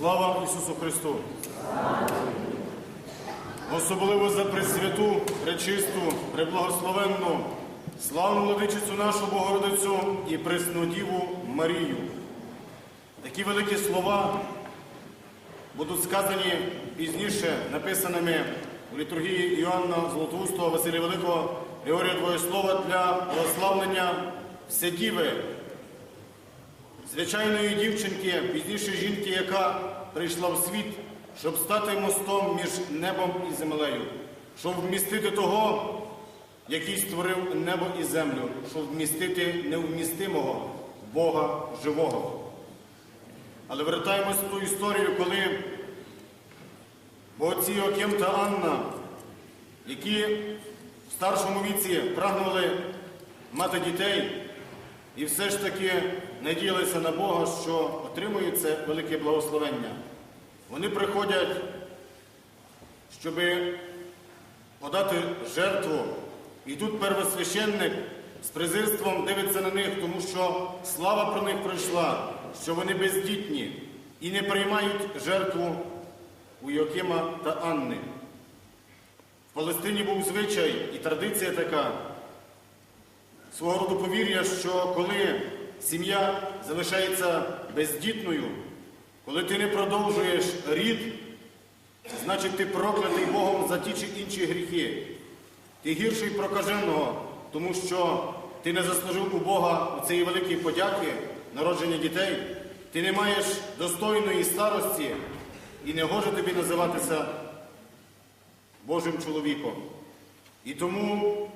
Слава Ісусу Христу! Особливо за Пресвяту, Пречисту, Преблагословенну, славну владичицю нашу Богородицю і Пресну Діву Марію. Такі великі слова будуть сказані пізніше, написаними у літургії Іоанна Золотоустого, Василія Великого, Георгія Двоєслова для прославлення Вседіви, звичайної дівчинки, пізніше жінки, яка прийшла в світ, щоб стати мостом між небом і землею, щоб вмістити того, який створив небо і землю, щоб вмістити невмістимого Бога живого. Але вертаємось в ту історію, коли отці Йоаким та Анна, які в старшому віці прагнули мати дітей, і все ж таки надіялися на Бога, що отримують це велике благословення. Вони приходять, щоб подати жертву, і тут первосвященник з презирством дивиться на них, тому що слава про них пройшла, що вони бездітні і не приймають жертву у Йокима та Анни. В Палестині був звичай і традиція така, свого роду повір'я, що коли сім'я залишається бездітною, коли ти не продовжуєш рід, значить ти проклятий Богом за ті чи інші гріхи. Ти гірший прокаженого, тому що ти не заслужив у Бога у цієї великої подяки, народження дітей, ти не маєш достойної старості і не гоже тобі називатися Божим чоловіком. І тому,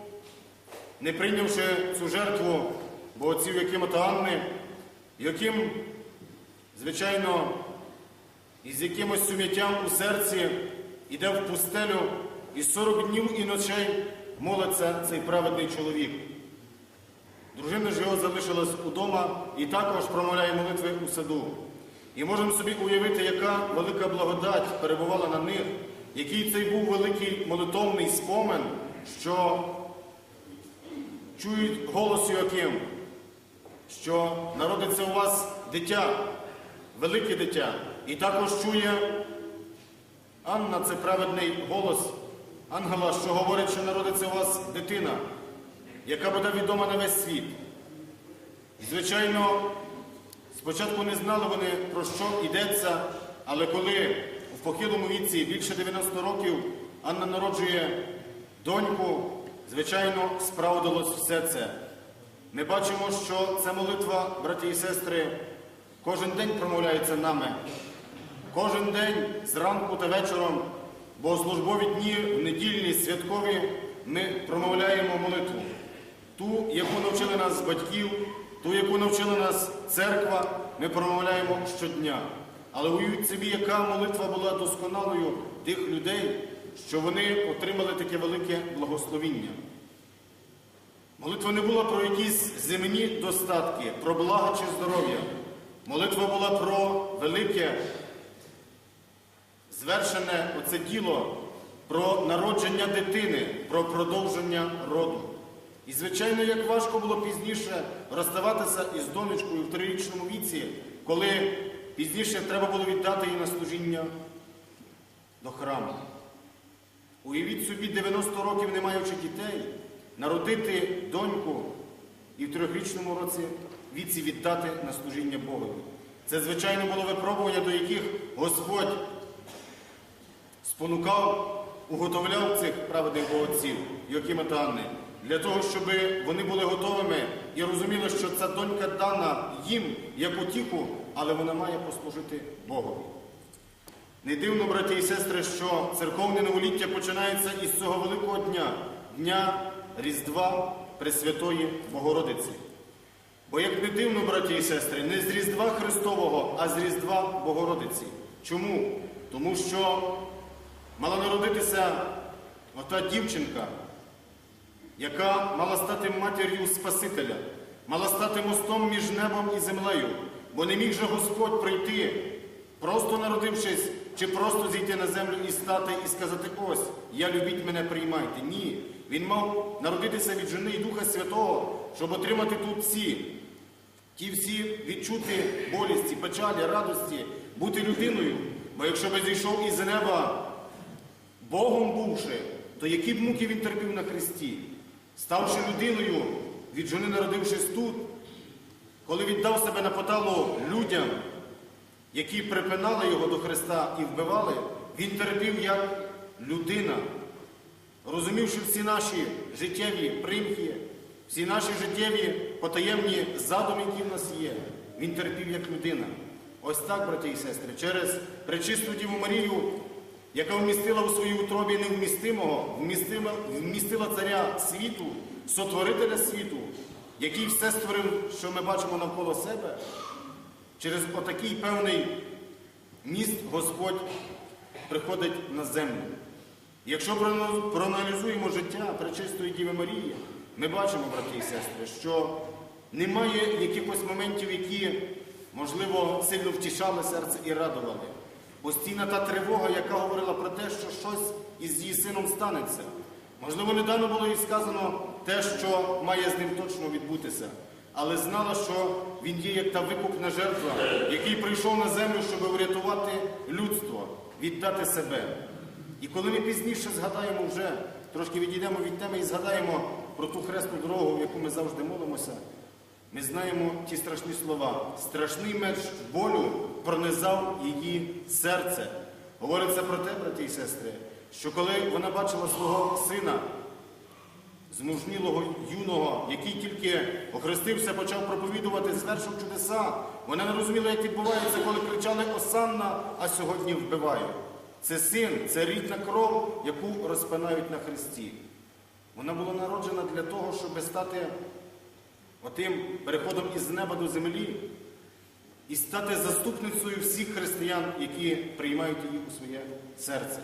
не прийнявши цю жертву богоців Якима та Анни, яким, звичайно, із якимось сум'яттям у серці йде в пустелю і 40 днів і ночей молиться цей праведний чоловік. Дружина ж його залишилась удома і також промовляє молитви у саду. І можемо собі уявити, яка велика благодать перебувала на них, який цей був великий молитовний спомин, що чують голос Йоаким, що народиться у вас дитя, велике дитя. І також чує Анна, це праведний голос ангела, що говорить, що народиться у вас дитина, яка буде відома на весь світ. Звичайно, спочатку не знали вони, про що йдеться, але коли в похилому віці більше 90 років Анна народжує доньку, звичайно, справдилось все це. Ми бачимо, що ця молитва, браті і сестри, кожен день промовляється нами. Кожен день зранку та вечором, богослужбові дні, в недільні, святкові, ми промовляємо молитву. Ту, яку навчили нас батьків, ту, яку навчила нас церква, ми промовляємо щодня. Але уявіть собі, яка молитва була досконалою тих людей, що вони отримали таке велике благословіння. Молитва не була про якісь земні достатки, про благо чи здоров'я. Молитва була про велике, звершене оце діло, про народження дитини, про продовження роду. І, звичайно, як важко було пізніше розставатися із донечкою в трирічному віці, коли пізніше треба було віддати її на служіння до храму. Уявіть собі, 90 років не маючи дітей, народити доньку і в трьохрічному році віці віддати на служіння Богові. Це, звичайно, було випробування, до яких Господь спонукав, уготовляв цих праведних богатців, Йокима та Анни, для того, щоб вони були готовими і розуміли, що ця донька дана їм як утіху, але вона має послужити Богові. Не дивно, браті і сестри, що церковне новоліття починається із цього великого дня, дня Різдва Пресвятої Богородиці. Бо як не дивно, браті і сестри, не з Різдва Христового, а з Різдва Богородиці. Чому? Тому що мала народитися ота дівчинка, яка мала стати матір'ю Спасителя, мала стати мостом між небом і землею, бо не міг же Господь прийти, просто народившись, чи просто зійти на землю і стати і сказати, ось, я любіть мене, приймайте. Ні. Він мав народитися від жени і Духа Святого, щоб отримати тут всі ті всі відчути болісті, печалі, радості, бути людиною. Бо якщо би зійшов із неба Богом бувши, то які б муки він терпів на Христі, ставши людиною, від жони народившись тут, коли віддав себе на поталу людям, які припинали його до Христа і вбивали, він терпів як людина, розумівши всі наші життєві примхи, всі наші життєві потаємні задуми, які в нас є, він терпів як людина. Ось так, брати і сестри, через пречисту Діву Марію, яка вмістила у своїй утробі невмістимого, вмістила, вмістила царя світу, сотворителя світу, який все створив, що ми бачимо навколо себе, через отакий певний міст Господь приходить на землю. Якщо проаналізуємо життя Пречистої Діви Марії, ми бачимо, брати і сестри, що немає якихось моментів, які, можливо, сильно втішали серце і радували. Постійна та тривога, яка говорила про те, що щось із її сином станеться. Можливо, недавно було і сказано те, що має з ним точно відбутися. Але знала, що він є як та викупна жертва, який прийшов на землю, щоб врятувати людство, віддати себе. І коли ми пізніше згадаємо вже, трошки відійдемо від теми і згадаємо про ту хресну дорогу, в яку ми завжди молимося, ми знаємо ті страшні слова. Страшний меч болю пронизав її серце. Говориться про те, брати і сестри, що коли вона бачила свого сина, змужнілого юного, який тільки охрестився, почав проповідувати, звершив чудеса. Вона не розуміла, як відбувається, коли кричали Осанна, а сьогодні вбивають. Це син, це рідна кров, яку розпинають на Христі. Вона була народжена для того, щоб стати отим переходом із неба до землі і стати заступницею всіх християн, які приймають її у своє серце.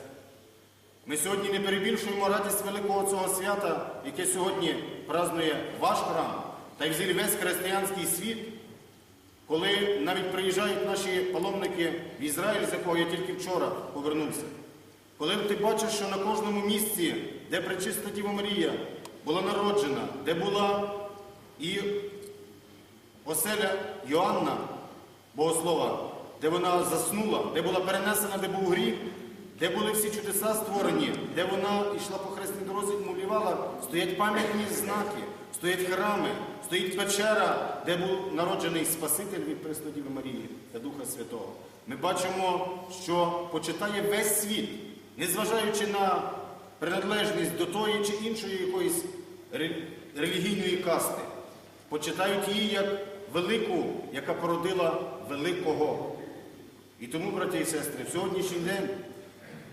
Ми сьогодні не перебільшуємо радість великого цього свята, яке сьогодні празнує ваш храм, та й взагалі весь християнський світ, коли навіть приїжджають наші паломники в Ізраїль, з якого я тільки вчора повернувся. Коли ти бачиш, що на кожному місці, де Пречиста Діва Марія була народжена, де була і оселя Йоанна, богослова, де вона заснула, де була перенесена, де був гріх, де були всі чудеса створені, де вона йшла по хресній дорозі і молівала, стоять пам'ятні знаки, стоять храми, стоїть печера, де був народжений Спаситель від Престодіви Марії та Духа Святого. Ми бачимо, що почитає весь світ, незважаючи на приналежність до тої чи іншої якоїсь релігійної касти, почитають її як велику, яка породила великого. І тому, браті і сестри, в сьогоднішній день,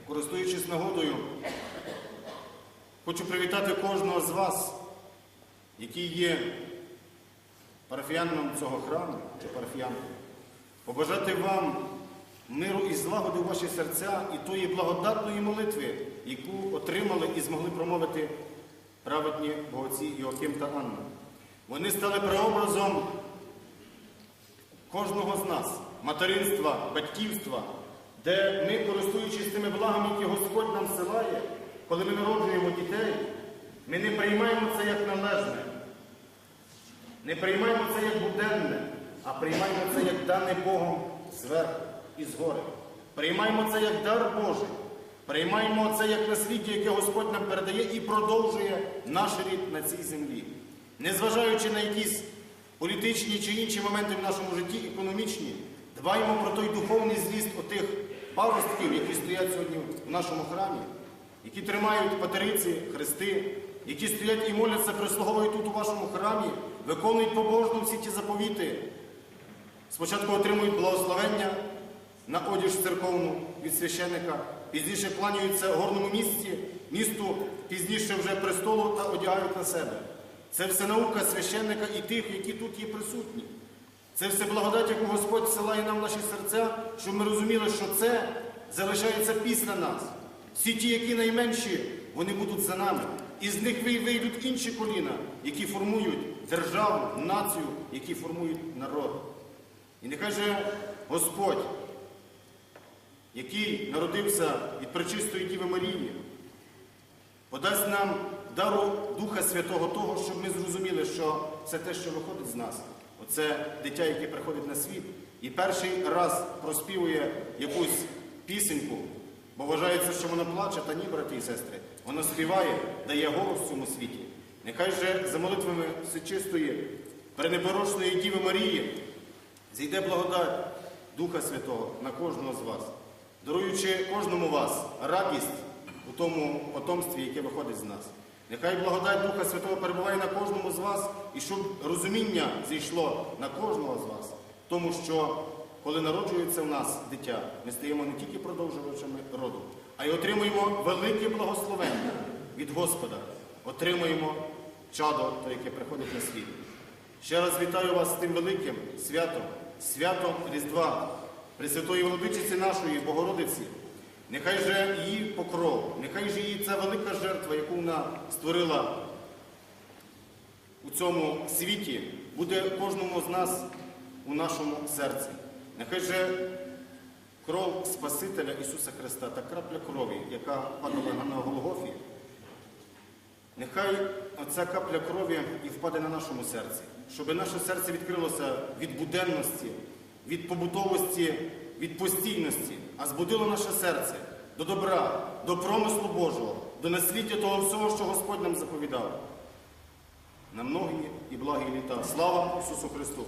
користуючись нагодою, хочу привітати кожного з вас, який є парафіянином цього храму чи парафіянкою, побажати вам миру і злагоди в ваші серця і тої благодатної молитви, яку отримали і змогли промовити праведні богоці Йоаким та Анна. Вони стали прообразом кожного з нас, материнства, батьківства, де ми, користуючись тими благами, які Господь нам силає, коли ми народжуємо дітей, ми не приймаємо це як належне, не приймаємо це як буденне, а приймаємо це як дане Богом зверху і згори. Приймаємо це як дар Божий. Приймаємо це як насліддя, яке Господь нам передає і продовжує наш рід на цій землі. Незважаючи на якісь політичні чи інші моменти в нашому житті, економічні, дбаємо про той духовний зріст отих паростків, які стоять сьогодні в нашому храмі, які тримають патериці, хрести, які стоять і моляться, прислуговують тут у вашому храмі, виконують побожно всі ті заповіти. Спочатку отримують благословення на одіж церковну від священика, пізніше кланяються горному місці, місту, пізніше вже престолу та одягають на себе. Це все наука священника і тих, які тут є присутні. Це все благодать, яку Господь силає нам в наші серця, щоб ми розуміли, що це залишається після нас. Всі ті, які найменші, вони будуть за нами. І з них вийдуть інші коліна, які формують державу, націю, які формують народ. І нехай же Господь, який народився від пречистої Діви Марії, подасть нам дару Духа Святого того, щоб ми зрозуміли, що це те, що виходить з нас, оце дитя, яке приходить на світ, і перший раз проспівує якусь пісеньку, бо вважається, що вона плаче, та ні, браті і сестри, вона співає, дає голос в цьому світі. Нехай же за молитвами всечистої, перенепорочної Діви Марії зійде благодать Духа Святого на кожного з вас, даруючи кожному вас радість у тому потомстві, яке виходить з нас. Нехай благодать Духа Святого перебуває на кожному з вас, і щоб розуміння зійшло на кожного з вас, тому що коли народжується в нас дитя, ми стаємо не тільки продовжувачами роду, а й отримуємо велике благословення від Господа, отримуємо чадо, то, яке приходить на світ. Ще раз вітаю вас з тим великим святом, святом Різдва, Пресвятої Володичиці нашої Богородиці. Нехай же її покров, нехай же її ця велика жертва, яку вона створила у цьому світі, буде кожному з нас у нашому серці. Нехай же кров Спасителя Ісуса Христа та крапля крові, яка падала на Голгофі, Нехай оця капля крові і впаде на нашому серці, щоб наше серце відкрилося від буденності, від побутовості, від постійності, а збудило наше серце до добра, до промислу Божого, до насліддя того всього, що Господь нам заповідав. На многі і благі літа. Слава Ісусу Христу!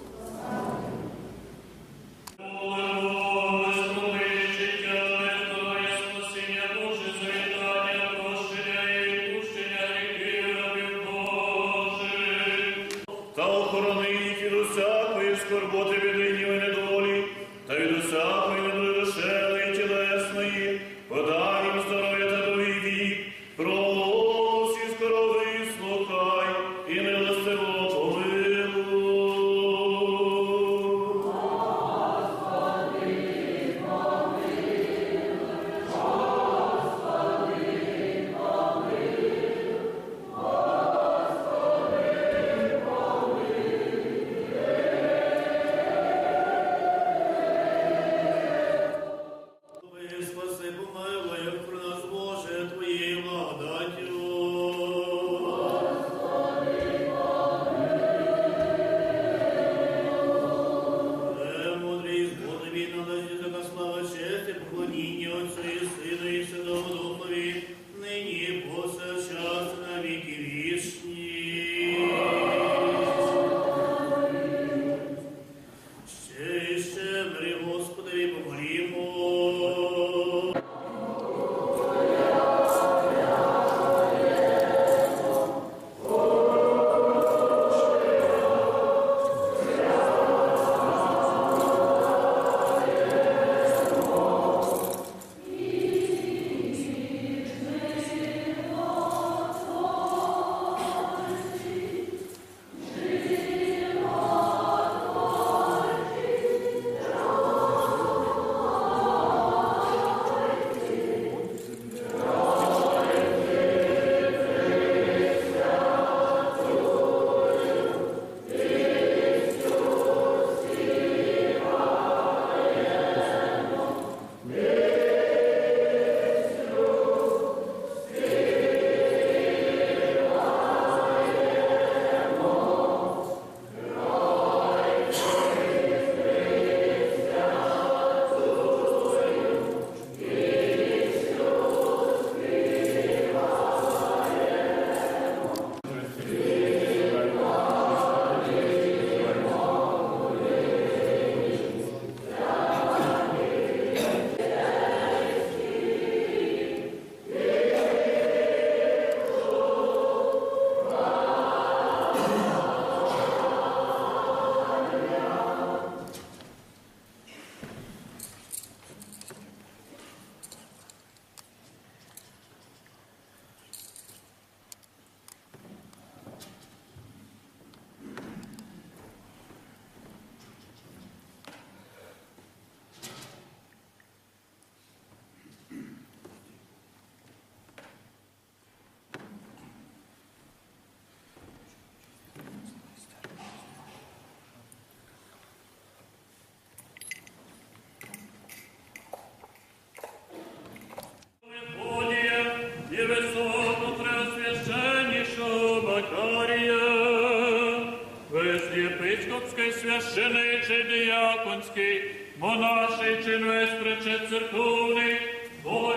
епископський, священий, чи діяконський, монаший, чи весь причет церковний, Бога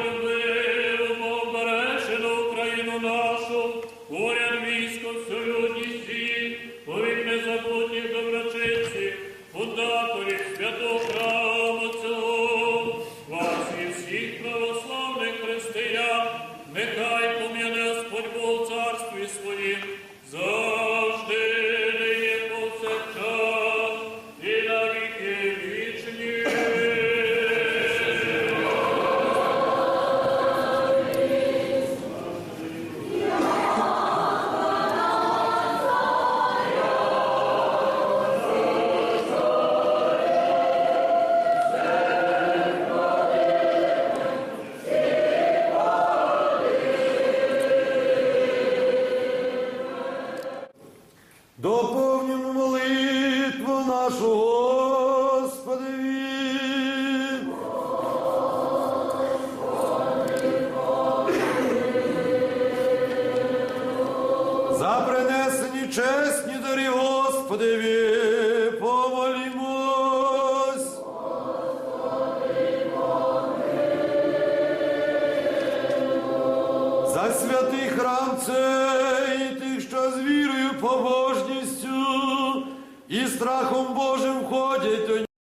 Faut des